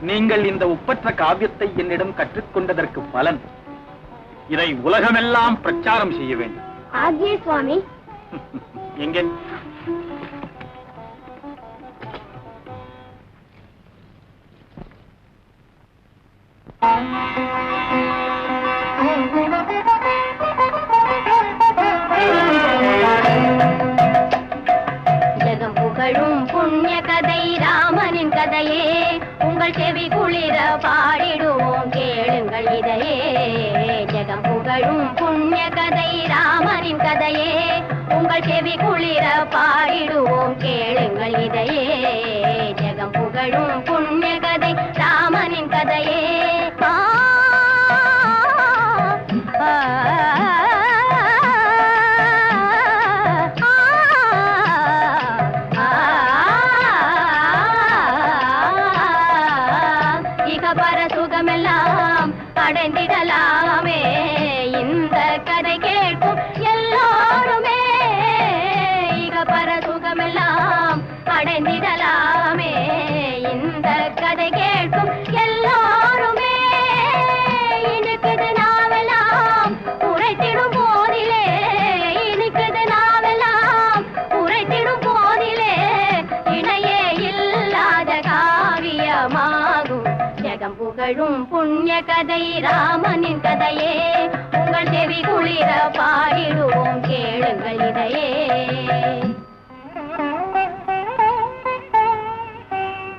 நீங்கள் இந்த ஒப்பற்ற காவியத்தை என்னிடம் கற்றுக்கொண்டதற்கு பலன். இதை உலகமெல்லாம் பிரச்சாரம் செய்ய வேண்டும். ஆகிய சுவாமி. எங்கே? ஜெகம் நாங்கள் செவி குளிர பாடிடுவோம் கேளுங்கள் இதையே. ஜெகம் புகழும் புண்ணிய கதை ராமரின் கதையே. உங்கள் செவி குளிர பாடிடுவோம் கேளுங்கள் இதையே. இக சுகமெல்லாம் அடைந்த புகழும் புண்ணிய கதை ராமனின் கதையே. உங்கள் செவி குளிர பாடிடுவோம் கேளுங்கள் இதையே.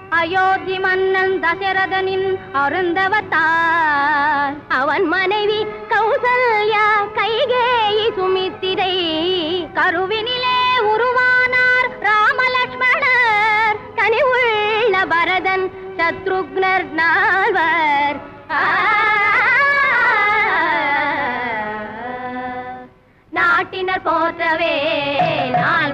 அயோத்தி மன்னன் தசரதனின் அருந்தவத்தார். அவன் மனைவி கௌசல்யா கைகேயி சுமித்திரை கருவி சத்ருக்னர் நால்வர். நாட்டினர் போற்றவே நால்வரும்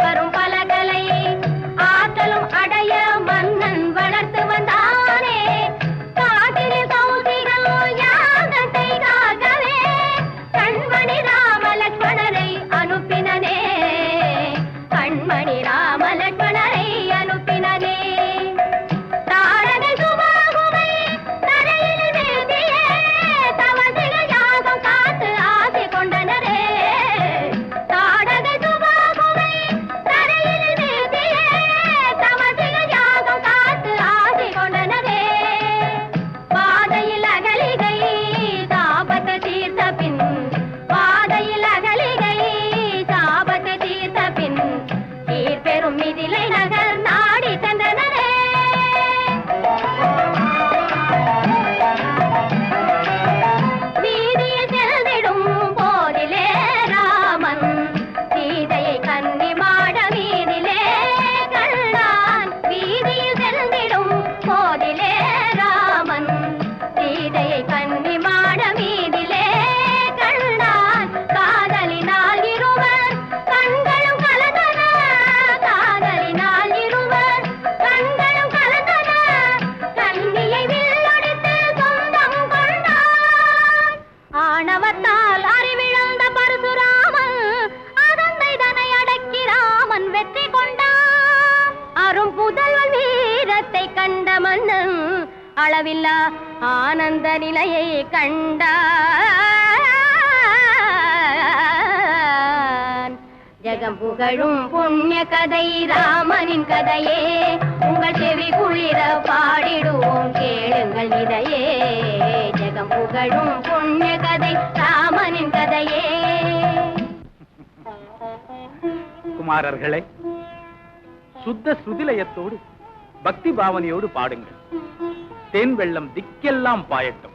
கண்ட மன்னன் அளவில்லா ஆனந்த நிலையை கண்டான். ஜெகம் புகழும் புண்ணிய கதை ராமனின் கதையே. உங்கள் செவி குளிர பாடிடுவோம் கேளுங்கள் இதையே. ஜெகம் புகழும் புண்ணிய கதை ராமனின் கதையே. குமாரர்களே சுத்த சுதிலயத்தோடு பக்தி பாவனையோடு பாடுங்கள். தேன் வெள்ளம் திக்கெல்லாம் பாயட்டும்.